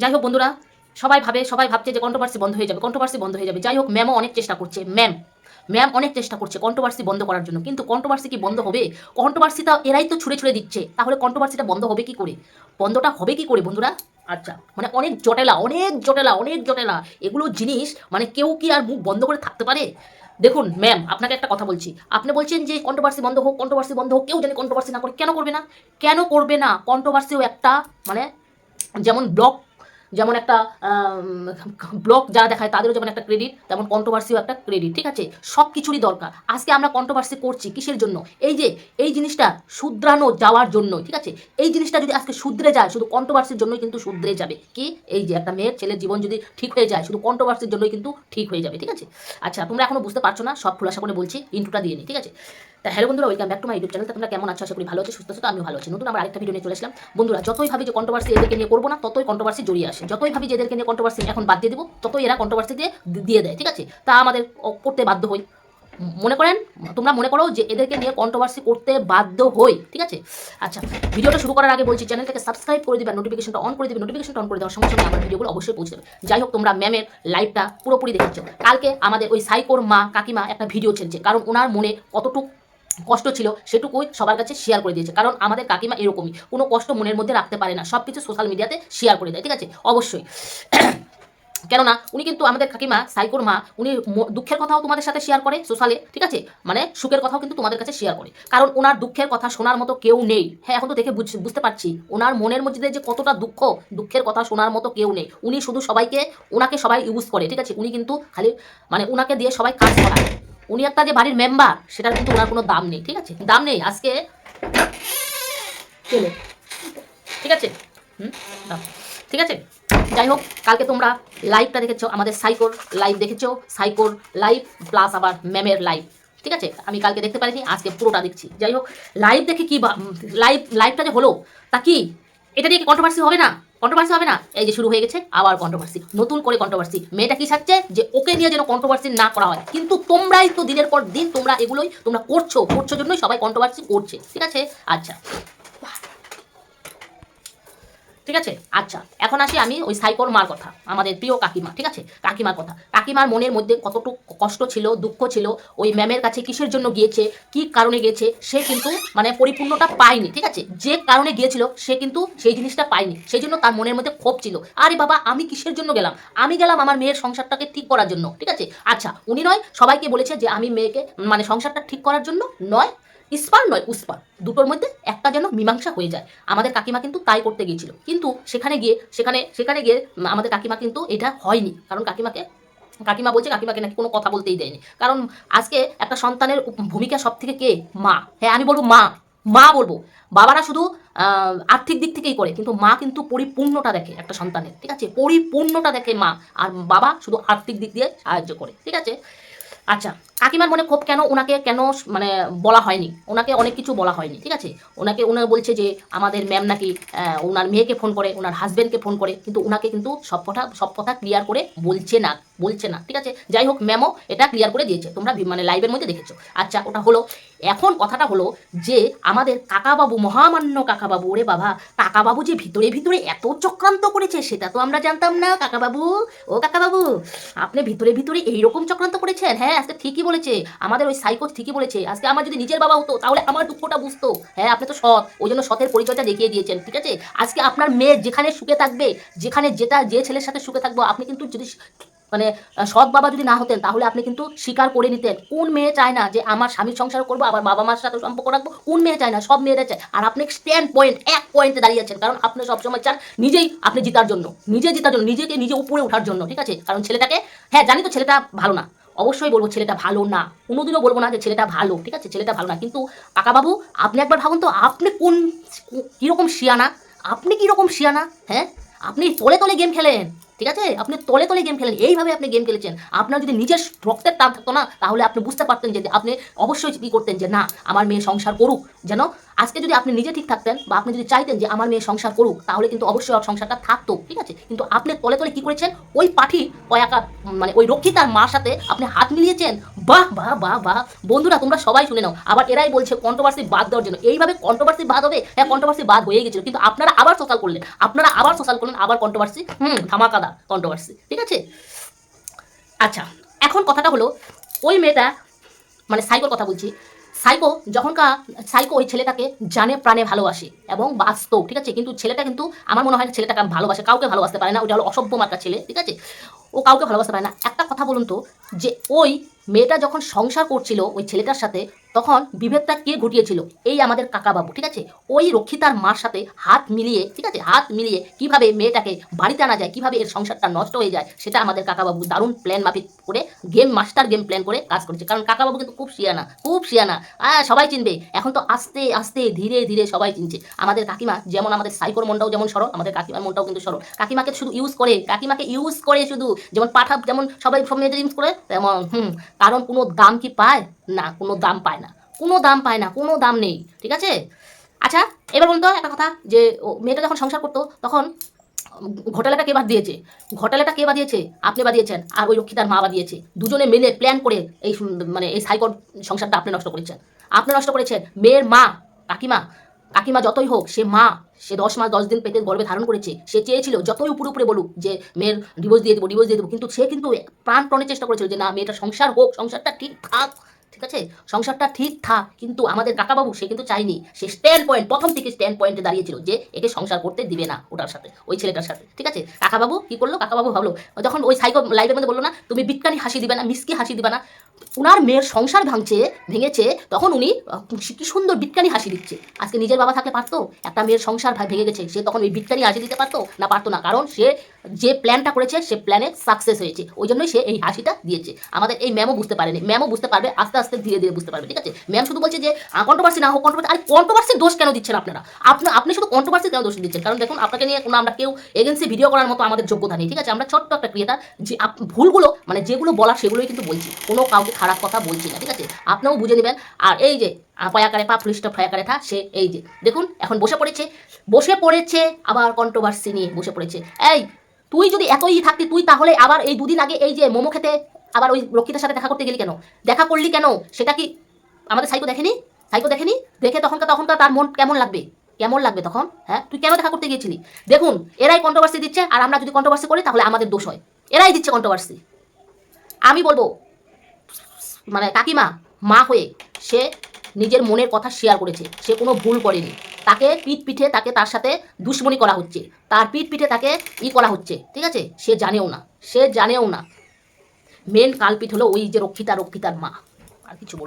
যাই হোক বন্ধুরা, সবাই ভাবে, সবাই ভাবছে যে কন্ট্রোভার্সি বন্ধ হয়ে যাবে কন্ট্রোভার্সি বন্ধ হয়ে যাবে। যাই হোক ম্যামও অনেক চেষ্টা করছে ম্যাম ম্যাম অনেক চেষ্টা করছে কন্ট্রোভার্সি বন্ধ করার জন্য। কিন্তু কন্ট্রোভার্সি কি বন্ধ হবে? কন্ট্রোভার্সিটা এরাই তো ছুড়ে ছুড়ে দিচ্ছে। তাহলে কন্ট্রোভার্সিটা বন্ধ হবে কি করে? বন্ধটা হবে কি করে বন্ধুরা? আচ্ছা মানে অনেক জটেলা অনেক জটেলা অনেক জটেলা। এগুলো জিনিস মানে কেউ কি আর মুখ বন্ধ করে থাকতে পারে? দেখুন ম্যাম আপনাকে একটা কথা বলছি। আপনি বলছেন যে কন্ট্রোভার্সি বন্ধ হোক কন্ট্রোভার্সি বন্ধ হোক, কেউ জানি কন্ট্রোভার্সি না করে, কেন করবে না? কেন করবে না? কন্ট্রোভার্সিও একটা মানে যেমন ব্লক যেমন একটা ব্লক যারা দেখায় তাদেরও যেমন একটা ক্রেডিট তেমন কন্ট্রোভার্সিও একটা ক্রেডিট ঠিক আছে? সব কিছুরই দরকার। আজকে আমরা কন্ট্রোভার্সি করছি কিসের জন্য? এই যে, এই জিনিসটা শুধরানো যাওয়ার জন্য ঠিক আছে? এই জিনিসটা যদি আজকে শুধরে যায়, শুধু কন্ট্রোভার্সির জন্যই কিন্তু শুধরে যাবে। কি? এই যে একটা মেয়ের ছেলের জীবন যদি ঠিক হয়ে যায়, শুধু কন্ট্রোভার্সির জন্যই কিন্তু ঠিক হয়ে যাবে, ঠিক আছে? আচ্ছা তোমরা এখনও বুঝতে পারছ না, সব খোলাসা করে বলছি ইন্টুটা দিয়ে নি, ঠিক আছে? তা হ্যালো বন্ধুরা welcome back to my YouTube channel তোমরা কেমন আছো? আশা করি ভালো আছো, সুস্থ আছো তো আমিও ভালো আছি। নতুন আমরা আরেকটা ভিডিও নিয়ে চলে আসলাম। বন্ধুরা, যতই ভাবি যে কন্ট্রোভার্সি এদেরকে নিয়ে করব না, ততই কন্ট্রোভার্সি জড়িয়ে আসে। যতই ভাবি যে এদেরকে নিয়ে কন্ট্রোভার্সি এখন বাদ দিয়ে দেবো, ততই এরা কন্ট্রোভার্সি দিয়ে দিয়ে দেয়, ঠিক আছে? তা আমাদের করতে বাধ্য হই। মনে করেন? তোমরা মনে করো যে এদেরকে নিয়ে কন্ট্রোভার্সি করতে বাধ্য হই, ঠিক আছে? আচ্ছা ভিডিওটা শুরু করার আগে বলছি, চ্যানেলটাকে সাবস্ক্রাইব করে দিবে নোটিফিকেশনটা অন করে দিবে। নোটিফিকেশনটা অন করে দেওয়ার সঙ্গে সঙ্গে আমার ভিডিওগুলো অবশ্যই পৌঁছে যাবে যাই হোক, তোমরা ম্যামের লাইভটা পুরোপুরি দেখেছ। কালকে আমাদের ওই সাইকোর মা, কাকিমা একটা ভিডিও ছেড়েছে, কারণ ওনার মনে কতটুকু কষ্ট ছিল সেটুকুই সবার কাছে শেয়ার করে দিয়েছে। কারণ আমাদের কাকিমা এরকমই, কোনো কষ্ট মনের মধ্যে রাখতে পারে না। সব কিছু সোশ্যাল মিডিয়াতে শেয়ার করে দেয়, ঠিক আছে? অবশ্যই। কেননা, উনি কিন্তু আমাদের কাকিমা, সাইকোর মা, উনি দুঃখের কথাও তোমাদের সাথে শেয়ার করে সোশ্যালে ঠিক আছে? মানে সুখের কথাও কিন্তু তোমাদের কাছে শেয়ার করে। কারণ ওনার দুঃখের কথা শোনার মতো কেউ নেই। হ্যাঁ এখন তো দেখে বুঝ- বুঝতে পারছি। ওনার মনের মধ্যে যে কতটা দুঃখ, দুঃখের কথা শোনার মতো কেউ নেই। উনি শুধু সবাইকে, ওনাকে সবাই ইউজ করে, ঠিক আছে? উনি কিন্তু খালি মানে ওনাকে দিয়ে সবাই কাজ করায়। উনি একটা যে বাড়ির মেম্বার সেটার কিন্তু ওনার কোনো দাম নেই, ঠিক আছে? দাম নেই, আজকে চলো, ঠিক আছে? হুম ঠিক আছে? যাই হোক, কালকে তোমরা লাইভটা দেখেছ, আমাদের সাইকোর লাইভ দেখেছ, সাইকোর লাইভ প্লাস আবার ম্যামের লাইভ ঠিক আছে? আমি কালকে দেখতে পারিনি, আজকে পুরোটা দেখছি। যাই হোক লাইভ দেখে কি লাইভ লাইভটা যে হলো, তা কি? এটা নিয়ে কি কন্ট্রোভার্সি হবে না? কন্ট্রোভার্সি হবে না? এই যে শুরু হয়ে গেছে, আবার কন্ট্রোভার্সি নতুন করে কন্ট্রোভার্সি মেয়েটা কি চাচ্ছে যে ওকে নিয়ে যেন কন্ট্রোভার্সি না করা হয়। কিন্তু তোমরাই তো দিনের পর দিন তোমরা এগুলোই তোমরা করছ। করছ জন্যই সবাই কন্ট্রোভার্সি করছে। ঠিক আছে? আচ্ছা। ঠিক আছে? আচ্ছা এখন আসি আমি ওই সাইকোর মার কথা, আমাদের প্রিয় কাকিমা ঠিক আছে? কাকিমার কথা। কাকিমার মনের মধ্যে কতটুকু কষ্ট ছিল, দুঃখ ছিল, ওই ম্যামের কাছে কিসের জন্য গিয়েছে, কি কারণে গিয়েছে, সে কিন্তু মানে পরিপূর্ণটা পায়নি, ঠিক আছে? যে কারণে গিয়েছিল, সে কিন্তু সেই জিনিসটা পায়নি। সেই জন্য তার মনের মধ্যে ক্ষোভ ছিল। আরে বাবা, আমি কিসের জন্য গেলাম? আমি গেলাম আমার মেয়ের সংসারটাকে ঠিক করার জন্য, ঠিক আছে? আচ্ছা উনি নয়, সবাইকে বলেছে যে আমি মেয়েকে মানে সংসারটা ঠিক করার জন্য নয় ইস্পার নয় উস্পার দুটোর মধ্যে একটা যেন মীমাংসা হয়ে যায়। আমাদের কাকিমা কিন্তু তাই করতে গিয়েছিল। কিন্তু সেখানে গিয়ে, সেখানে সেখানে গিয়ে আমাদের কাকিমা কিন্তু এটা হয়নি। কারণ কাকিমাকে, কাকিমা বলছে কাকিমাকে নাকি কোনো কথা বলতেই দেয়নি। কারণ আজকে একটা সন্তানের ভূমিকা সব থেকে কে? মা। হ্যাঁ আমি বলব মা। মা বলব। বাবারা শুধু আর্থিক দিক থেকেই করে। কিন্তু মা কিন্তু পরিপূর্ণটা দেখে একটা সন্তানের। ঠিক আছে? পরিপূর্ণটা দেখে মা। আর বাবা শুধু আর্থিক দিক দিয়ে সাহায্য করে। ঠিক আছে? আচ্ছা কাকিমার মনে ক্ষোভ কেন? ওনাকে কেন মানে বলা হয়নি? ওনাকে অনেক কিছু বলা হয়নি, ঠিক আছে? ওনাকে ওনার বলছে যে আমাদের ম্যাম নাকি ওনার মেয়েকে ফোন করে ওনার হাজব্যান্ডকে ফোন করে, কিন্তু ওনাকে কিন্তু সব কথা সব কথা ক্লিয়ার করে বলছে না বলছে না, ঠিক আছে? যাই হোক ম্যামও এটা ক্লিয়ার করে দিয়েছে, তোমরা মানে লাইভের মধ্যে দেখেছ। আচ্ছা ওটা হলো এখন কথাটা হলো যে আমাদের কাকাবাবু, মহামান্য কাকাবাবু, ওরে বাবা, কাকাবাবু যে ভিতরে ভিতরে এত চক্রান্ত করেছে সেটা তো আমরা জানতাম না, কাকাবাবু। ও কাকাবাবু, আপনি ভিতরে ভিতরে এইরকম চক্রান্ত করেছেন? হ্যাঁ আজকে ঠিকই বলেছে। আমাদের ওই সাইকো ঠিকই বলেছে। আজকে আমার যদি নিজের বাবা হতো, তাহলে আমার দুঃখটা বুঝতো। হ্যাঁ আপনি তো সৎ। ওই জন্য সতের পরিচয়টা দেখিয়ে দিয়েছেন, ঠিক আছে? আজকে আপনার মেয়ে যেখানে সুখে থাকবে, যেখানে যেটা, যে ছেলের সাথে সুখে থাকব, আপনি কিন্তু যদি মানে সৎ বাবা যদি না হতেন, তাহলে আপনি কিন্তু স্বীকার করে নিতেন। কোন মেয়ে চায় না যে আমার স্বামীর সংসার করব, আবার বাবা মার সাথে সম্পর্ক রাখব? কোন মেয়ে চায় না? সব মেয়েরা চায়। আর আপনি স্ট্যান্ড পয়েন্ট এক পয়েন্টে দাঁড়িয়ে আছেন। কারণ আপনি সবসময় চান নিজেই আপনি জিতার জন্য। নিজে জিতার জন্য, নিজেকে নিজে উপরে ওঠার জন্য, ঠিক আছে? কারণ ছেলেটাকে হ্যাঁ জানি তো ছেলেটা ভালো না। অবশ্যই বলব ছেলেটা ভালো না। কোনোদিনও বলব না যে ছেলেটা ভালো, ঠিক আছে? ছেলেটা ভালো না। কিন্তু কাকাবাবু, আপনি একবার ভাবুন তো, আপনি কোন, কীরকম শিয়ানা? আপনি কীরকম শিয়ানা? হ্যাঁ? আপনি তলে তলে গেম খেলেন। ঠিক আছে? আপনি তলে তলে গেম খেলেন, এইভাবে আপনি গেম খেলেছেন। আপনার যদি নিজের রক্তের টান থাকতো না, তাহলে আপনি বুঝতে পারতেন যে আপনি অবশ্যই কি করতেন যে, না, আমার মেয়ে সংসার করুক যেন আজকে যদি আপনি নিজে ঠিক থাকতেন বা আপনি যদি চাইতেন যে আমার মেয়ে সংসার করুক, তাহলে কিন্তু অবশ্যই ওর সংসারটা থাকতো, ঠিক আছে? কিন্তু আপনি তলে তলে কি করেছেন? ওই পাঠি কয়াকা মানে ওই রক্ষিতার মার সাথে আপনি হাত মিলিয়েছেন? বাহ বাহ বাহ বাহ। বন্ধুরা, তোমরা সবাই শুনে নাও। আবার এরাই বলছে কন্ট্রোভার্সি বাদ দেওয়ার জন্য। এইভাবে কন্ট্রোভার্সি বাদ হবে? হ্যাঁ কন্ট্রোভার্সি বাদ হয়ে গেছিল। কিন্তু আপনারা আবার সোশ্যাল করলেন। আপনারা আবার সোশ্যাল করলেন, আবার কন্ট্রোভার্সি হুম, ধামাকাদা কন্ট্রোভার্সি ঠিক আছে? আচ্ছা এখন কথাটা হলো, ওই মেয়েটা মানে সাইকোর কথা বলছি সাইকো যখনকার সাইকো ওই ছেলেটাকে জানে, প্রাণে ভালোবাসে এবং বাস্তব, ঠিক আছে? কিন্তু ছেলেটা কিন্তু আমার মনে হয় ছেলেটাকে ভালোবাসে, কাউকে ভালোবাসতে পারে না। ওটা হলো অসভ্য মার্কা ছেলে, ঠিক আছে? ও কাউকে ভালোবাসতে পারে না। একটা কথা বলুন তো, যে ওই মেয়েটা যখন সংসার করছিল ওই ছেলেটার সাথে তখন বিভেদটা কে ঘটিয়েছিল? এই আমাদের কাকাবাবু, ঠিক আছে? ওই রক্ষিতার মার সাথে হাত মিলিয়ে, ঠিক আছে? হাত মিলিয়ে কীভাবে মেয়েটাকে বাড়িতে আনা যায়, কীভাবে এর সংসারটা নষ্ট হয়ে যায়, সেটা আমাদের কাকাবাবু দারুণ প্ল্যান মাফিক করে গেম মাস্টার গেম প্ল্যান করে কাজ করেছে। কারণ কাকাবাবু কিন্তু খুব শিয়ানা খুব শিয়ানা। হ্যাঁ সবাই চিনবে। এখন তো আস্তে আস্তে, ধীরে ধীরে সবাই চিনছে। আমাদের কাকিমা যেমন আমাদের সাইকোর মনটাও যেমন সরো আমাদের কাকিমার মনটাও কিন্তু সরো কাকিমাকে শুধু ইউজ করে, কাকিমাকে ইউজ করে শুধু, যেমন পাঠা যেমন সবাই সব মেয়েদের ইউজ করে, তেমন, হুম, কারণ কোনো দাম কি পায়? না, কোনো দাম পায় না। কোনো দাম পায় না, কোনো দাম নেই, ঠিক আছে? আচ্ছা এবার বলুন তো একটা কথা, যে মেয়েটা যখন সংসার করতো, তখন ঘোটালাটা কে বাদ দিয়েছে? ঘোটালাটা কে বাদিয়েছে? আপনি বাদিয়েছেন, আর ওই রক্ষিতার মা বাদিয়েছে। দুজনে মিলে প্ল্যান করে এই মানে এই সাইকোর সংসারটা আপনি নষ্ট করেছেন। আপনি নষ্ট করেছেন, মেয়ের মা, কাকিমা কাকিমা যতই হোক, সে মা, সে দশ মাস, দশ দিন পেটে গর্ভে ধারণ করেছে, সে চেয়েছিল যতই উপরে উপরে বলুক যে মেয়ের ডিভোর্স দিয়ে দেবো ডিভোর্স দিয়ে দেবো, কিন্তু সে কিন্তু প্রাণ প্রাণপণে চেষ্টা করেছিল যে না, মেয়েটা সংসার হোক, সংসারটা ঠিক থাক ঠিক আছে? সংসারটা ঠিক থাক, কিন্তু আমাদের কাকাবাবু, সে কিন্তু চাইনি সে স্ট্যান্ড পয়েন্ট প্রথম থেকে স্ট্যান্ড পয়েন্টে দাঁড়িয়েছিল যে একে সংসার করতে দিবে না ওটার সাথে, ওই ছেলেটার সাথে। ঠিক আছে? কাকাবাবু কি করল? কাকাবাবু ভাবলো, যখন ওই সাইকো লাইভের মধ্যে বলল না, তুমি বিজ্ঞানী হাসি দিবে না, মিসকে হাসি দিবে না উনার মেয়ের সংসার ভাঙছে, ভেঙেছে, তখন উনি কি সুন্দর বিজ্ঞানী হাসি দিচ্ছে। আজকে নিজের বাবা থাকলে পারতো? একটা মেয়ের সংসার ভেঙে গেছে, সে তখন ওই বিজ্ঞানী হাসি দিতে পারতো? না পারতো না, কারণ সে যে প্ল্যানটা করেছে, সে প্ল্যানে সাকসেস হয়েছে। ওই জন্যই সে এই হাসিটা দিয়েছে। আমাদের এই ম্যামও বুঝতে পারেনি। ম্যামও বুঝতে পারবে, আস্তে আস্তে ধীরে ধীরে বুঝতে পারবে, ঠিক আছে? ম্যাম শুধু বলছে যে কন্ট্রোভার্সি না হোক কন্ট্রোভার্সি আর কন্ট্রোভার্সির দোষ কেন দিচ্ছেন আপনারা? আপনি আপনি শুধু কন্ট্রোভার্সি কেন দোষ দিচ্ছেন? কারণ দেখুন, আপনাকে নিয়ে কোনো আমরা কেউ এজেন্সি ভিডিও করার মতো আমাদের যোগ্যতা নেই, ঠিক আছে? আমরা ছোট্ট একটা ক্রিয়েটার, যে ভুলগুলো মানে যেগুলো বলার সেগুলোই কিন্তু বলছি। কোনো কাউকে খারাপ কথা বলছি না, ঠিক আছে? আপনিও বুঝে নেবেন। আর এই যে পয়াকারে পা ফুলিস্ট ফয়াকারে থা, সে এই যে, দেখুন, এখন বসে পড়েছে। বসে পড়েছে আবার কন্ট্রোভার্সি নিয়ে বসে পড়েছে। এই, তুই যদি এতই থাকতি, তুই তাহলে আবার এই দুদিন আগে এই যে মোমো খেতে, আবার ওই রক্ষিতার সাথে দেখা করতে গেলি কেন? দেখা করলি কেন? সেটা কি আমাদের সাইকো দেখেনি? সাইকো দেখেনি? দেখে তখনকার তখনকার তার মন কেমন লাগবে? কেমন লাগবে তখন? হ্যাঁ তুই কেন দেখা করতে গিয়েছিলি? দেখুন, এরাই কন্ট্রোভার্সি দিচ্ছে, আর আমরা যদি কন্ট্রোভার্সি করি, তাহলে আমাদের দোষ হয়। এরাই দিচ্ছে কন্ট্রোভার্সি আমি বলব মানে কাকিমা, মা হয়ে সে নিজের মনের কথা শেয়ার করেছে। সে কোনো ভুল করেনি। তাকে পিঠ পিঠে তাকে তার সাথে দুশ্মনী করা হচ্ছে। তার পিঠ পিঠে তাকে ই করা হচ্ছে, ঠিক আছে? সে জানেও না, সে জানেও না। মেন কালপিঠ হলো ওই যে রক্ষিতা, রক্ষিতার মা। আর কিছু বল